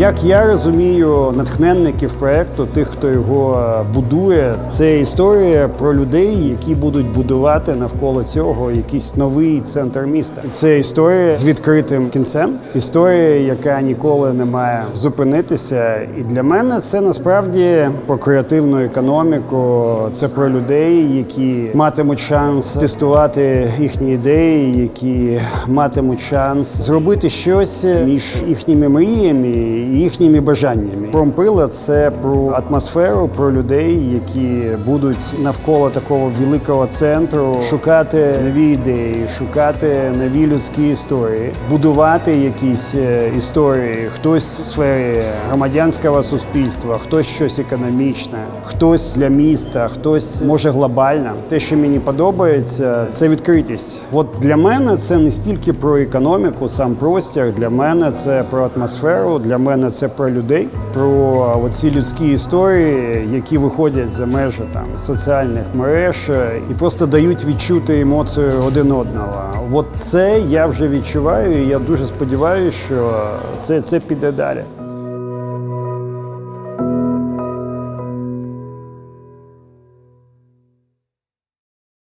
Як я розумію, натхненників проекту, тих, хто його е, будує, це історія про людей, які будуть будувати навколо цього якийсь новий центр міста. Це історія з відкритим кінцем, історія, яка ніколи не має зупинитися. І для мене це насправді про креативну економіку. Це про людей, які матимуть шанс тестувати їхні ідеї, які матимуть шанс зробити щось між їхніми мріями їхніми бажаннями. Промпила це про атмосферу, про людей, які будуть навколо такого великого центру шукати нові ідеї, шукати нові людські історії, будувати якісь е, історії. Хтось в сфері громадянського суспільства, хтось щось економічне, хтось для міста, хтось може глобально. Те, що мені подобається, це відкритість. От для мене це не стільки про економіку, сам простір. Для мене це про атмосферу. Для мене це про людей, про оці людські історії, які виходять за межі там соціальних мереж е, і просто дають відчути емоцію один одного. От це я вже відчуваю. і Я дуже сподіваюся, що це, це піде далі.